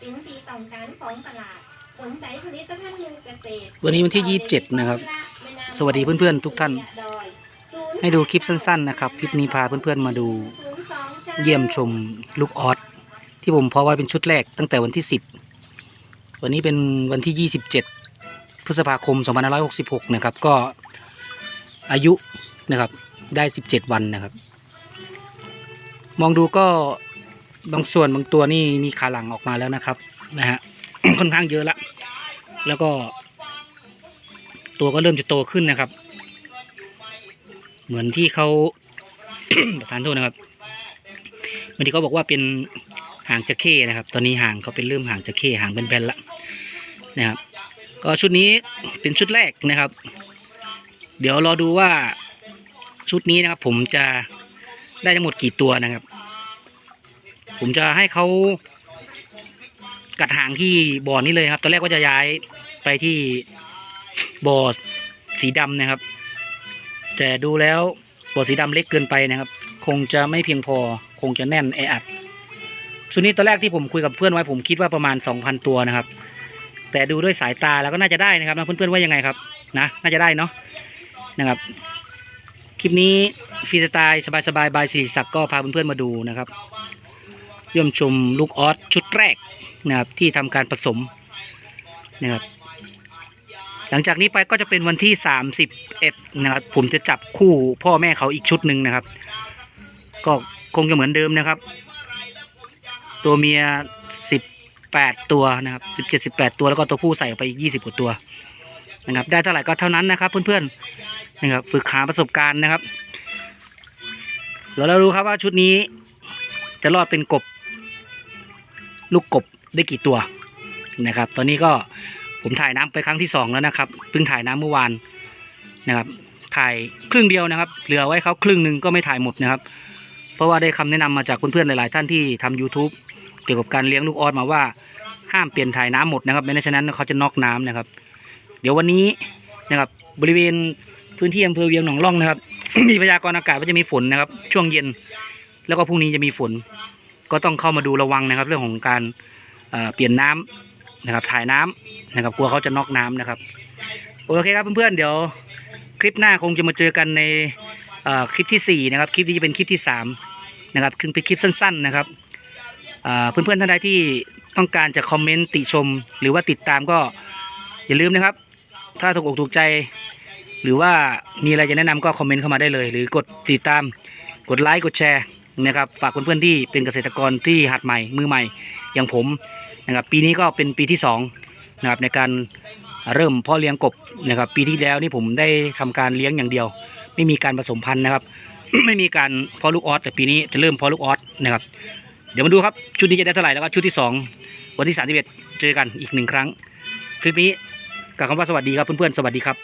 สินปีต้องการของตลาดสนใจผลิตภัณฑ์เกษตรวันนี้วันที่ 27 นะครับ สวัสดีเพื่อนๆ ทุกท่าน ให้ดูคลิปสั้น ๆ นะครับ คลิปนี้พาเพื่อนๆ มาดูเยี่ยมชมลูกออสที่ผมเพาะไว้เป็นชุดแรกตั้งแต่วันที่ 10 วันนี้เป็นวันที่ 27 พฤษภาคม 2566 นะครับ ก็อายุนะครับได้ 17 วันนะครับ มองดูก็ บางส่วนบางตัวนี่มีขาหลังออกมาแล้วนะครับ นะฮะค่อนข้างเยอะละ แล้วก็ ตัวก็เริ่มจะโตขึ้นนะครับ เหมือนที่เขาประธานโทษนะครับเหมือนที่เขาบอกว่าเป็นหางจะเข้นะครับ ตอนนี้หางเขาเป็นเริ่มหางจะเข้หางเป็นแบนละนะครับ ก็ชุดนี้เป็นชุดแรกนะครับ เดี๋ยวรอดูว่าชุดนี้นะครับ ผมจะได้ทั้งหมดกี่ตัวนะครับ ผมจะให้เขากัดหางที่บ่อนี้เลยครับตอนแรกว่าจะย้ายไปที่บ่อสีดำนะครับ แต่ดูแล้วบ่อสีดำเล็กเกินไปนะครับ คงจะไม่เพียงพอคงจะแน่นแออัดชุดนี้ตอนแรกที่ผมคุยกับเพื่อนไว้ผมคิดว่าประมาณสองพันตัวนะครับ แต่ดูด้วยสายตาแล้วก็น่าจะได้นะครับนะเพื่อนๆว่ายังไงครับนะน่าจะได้เนาะนะครับ คลิปนี้ฟรีสไตล์สบายๆบายสิริศักดิ์ก็พาเพื่อนๆมาดูนะครับ เยี่ยมชมลูกออสชุดแรกนะครับที่ทำการผสมนะครับหลังจากนี้ไปก็จะเป็นวันที่ 31นะครับผมจะจับคู่พ่อแม่เขาอีกชุดหนึ่งนะครับ ก็คงจะเหมือนเดิมนะครับ ตัวเมีย 18 ตัวนะครับ 17 18 ตัวแล้วก็ตัวผู้ใส่ออกไปอีก 20 กว่าตัวนะครับ ได้เท่าไหร่ก็เท่านั้นนะครับเพื่อนๆนะครับฝึกหาประสบการณ์นะครับแล้วเรารู้ครับว่าชุดนี้จะรอดเป็นกบ ลูกกบได้กี่ตัวนะครับ ตอนนี้ก็ผมถ่ายน้ำไปครั้งที่สองแล้วนะครับเพิ่งถ่ายน้ำเมื่อวานนะครับ ถ่ายครึ่งเดียวนะครับ เหลือไว้เขาครึ่งหนึ่งก็ไม่ถ่ายหมดนะครับ เพราะว่าได้คำแนะนำมาจากเพื่อนๆหลายๆ ท่านที่ทำ YouTube เกี่ยวกับการเลี้ยงลูกออสมาว่าห้ามเปลี่ยนถ่ายน้ำหมดนะครับไม่งั้นฉะนั้นเขาจะน็อกน้ำนะครับ เดี๋ยววันนี้นะครับบริเวณพื้นที่อำเภอเวียงหนองล่องนะครับ มีพยากรณ์อากาศว่าจะมีฝนนะครับ ช่วงเย็น แล้วก็พรุ่งนี้จะมีฝน ก็ต้องเข้ามาดูระวังนะครับ เรื่องของการเอ่อเปลี่ยนน้ำนะครับ ถ่ายน้ำนะครับ กลัวเขาจะน็อกน้ำนะครับ โอเคครับเพื่อนๆเดี๋ยวคลิปหน้าคงจะมาเจอกันในคลิปที่สี่นะครับ คลิปนี้จะเป็นคลิปที่สามนะครับคือเป็นคลิปสั้น ๆ นะครับเอ่อเพื่อนๆท่านใดที่ต้องการจะคอมเมนต์ติชม หรือว่าติดตามก็อย่าลืมนะครับ ถ้าถูกอกถูกใจ หรือว่ามีอะไรจะแนะนำก็คอมเมนต์เข้ามาได้เลย หรือกดติดตาม กดไลค์กดแชร์ นะครับฝากเพื่อนๆที่เป็นเกษตรกรที่หัดใหม่มือใหม่อย่างผมนะครับปีนี้ก็เป็นปีที่สองนะครับในการเริ่มเพาะเลี้ยงกบนะครับปีที่แล้วนี่ผมได้ทำการเลี้ยงอย่างเดียว ไม่มีการผสมพันธุ์นะครับ ไม่มีการเพาะลูกออสแต่ปีนี้จะเริ่มเพาะลูกออสนะครับเดี๋ยวมาดูครับชุดนี้จะได้เท่าไหร่แล้วก็ชุดที่สองวันที่สามสิบเจอกันอีกหนึ่งครั้ง คลิปนี้กล่าวคำว่าสวัสดีครับเพื่อนๆสวัสดีครับ